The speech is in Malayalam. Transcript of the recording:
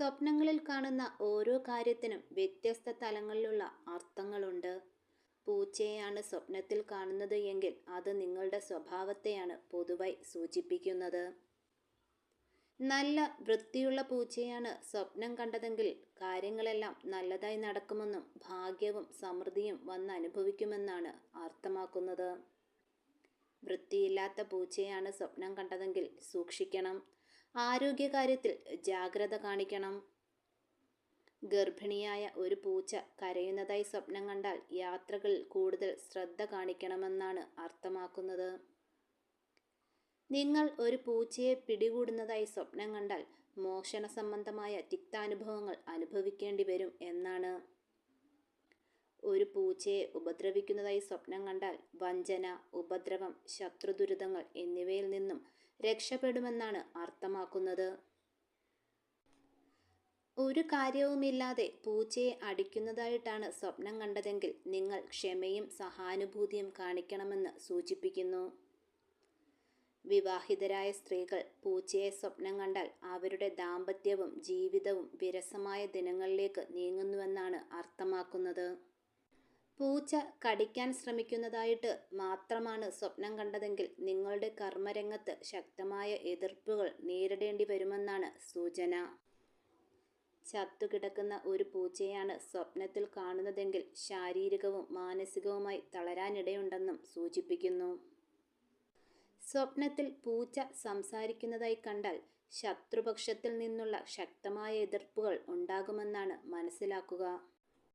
സ്വപ്നങ്ങളിൽ കാണുന്ന ഓരോ കാര്യത്തിനും വ്യത്യസ്ത തലങ്ങളിലുള്ള അർത്ഥങ്ങളുണ്ട്. പൂച്ചയെയാണ് സ്വപ്നത്തിൽ കാണുന്നത് എങ്കിൽ അത് നിങ്ങളുടെ സ്വഭാവത്തെയാണ് പൊതുവായി സൂചിപ്പിക്കുന്നത്. നല്ല വൃത്തിയുള്ള പൂച്ചയാണ് സ്വപ്നം കണ്ടതെങ്കിൽ കാര്യങ്ങളെല്ലാം നല്ലതായി നടക്കുമെന്നും ഭാഗ്യവും സമൃദ്ധിയും വന്ന് അനുഭവിക്കുമെന്നാണ് അർത്ഥമാക്കുന്നത്. വൃത്തിയില്ലാത്ത പൂച്ചയാണ് സ്വപ്നം കണ്ടതെങ്കിൽ സൂക്ഷിക്കണം. ആരോഗ്യകാര്യത്തിൽ ജാഗ്രത കാണിക്കണം. ഗർഭിണിയായ ഒരു പൂച്ച കരയുന്നതായി സ്വപ്നം കണ്ടാൽ യാത്രകളിൽ കൂടുതൽ ശ്രദ്ധ കാണിക്കണമെന്നാണ് അർത്ഥമാക്കുന്നത്. നിങ്ങൾ ഒരു പൂച്ചയെ പിടികൂടുന്നതായി സ്വപ്നം കണ്ടാൽ മോഷണ സംബന്ധമായ തിക്താനുഭവങ്ങൾ അനുഭവിക്കേണ്ടി വരും എന്നാണ്. ഒരു പൂച്ചയെ ഉപദ്രവിക്കുന്നതായി സ്വപ്നം കണ്ടാൽ വഞ്ചന ഉപദ്രവം ശത്രുദുരിതങ്ങൾ എന്നിവയിൽ നിന്നും രക്ഷപ്പെടുമെന്നാണ് അർത്ഥമാക്കുന്നത്. ഒരു കാര്യവുമില്ലാതെ പൂച്ചയെ അടിക്കുന്നതായിട്ടാണ് സ്വപ്നം കണ്ടതെങ്കിൽ നിങ്ങൾ ക്ഷമയും സഹാനുഭൂതിയും കാണിക്കണമെന്ന് സൂചിപ്പിക്കുന്നു. വിവാഹിതരായ സ്ത്രീകൾ പൂച്ചയെ സ്വപ്നം കണ്ടാൽ അവരുടെ ദാമ്പത്യവും ജീവിതവും വിരസമായ ദിനങ്ങളിലേക്ക് നീങ്ങുന്നുവെന്നാണ് അർത്ഥമാക്കുന്നത്. പൂച്ച കടിക്കാൻ ശ്രമിക്കുന്നതായിട്ട് മാത്രമാണ് സ്വപ്നം കണ്ടതെങ്കിൽ നിങ്ങളുടെ കർമ്മരംഗത്ത് ശക്തമായ എതിർപ്പുകൾ നേരിടേണ്ടി വരുമെന്നാണ് സൂചന. ചത്തുകിടക്കുന്ന ഒരു പൂച്ചയാണ് സ്വപ്നത്തിൽ കാണുന്നതെങ്കിൽ ശാരീരികവും മാനസികവുമായി തളരാനിടയുണ്ടെന്നും സൂചിപ്പിക്കുന്നു. സ്വപ്നത്തിൽ പൂച്ച സംസാരിക്കുന്നതായി കണ്ടാൽ ശത്രുപക്ഷത്തിൽ നിന്നുള്ള ശക്തമായ എതിർപ്പുകൾ ഉണ്ടാകുമെന്നാണ് മനസ്സിലാക്കുക.